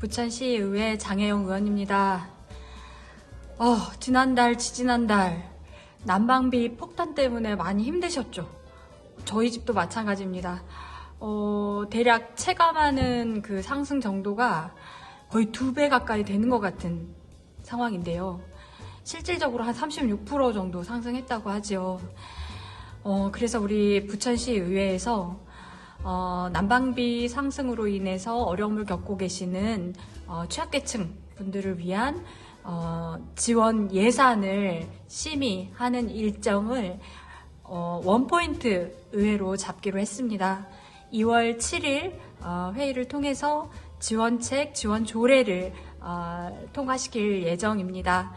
부천시의회 장혜영 의원입니다. 어, 지난달, 지지난달 난방비 폭탄 때문에 많이 힘드셨죠? 저희 집도 마찬가지입니다. 어, 대략 체감하는 그 상승 정도가 거의 두 배 가까이 되는 것 같은 상황인데요. 실질적으로 한 36% 정도 상승했다고 하지요. 어, 그래서 우리 부천시 의회에서 어, 난방비 상승으로 인해서 어려움을 겪고 계시는 어, 취약계층 분들을 위한 어, 지원 예산을 심의하는 일정을 어, 원포인트 의회로 잡기로 했습니다. 2월 7일 어, 회의를 통해서 지원책, 지원 조례를 어, 통과시킬 예정입니다.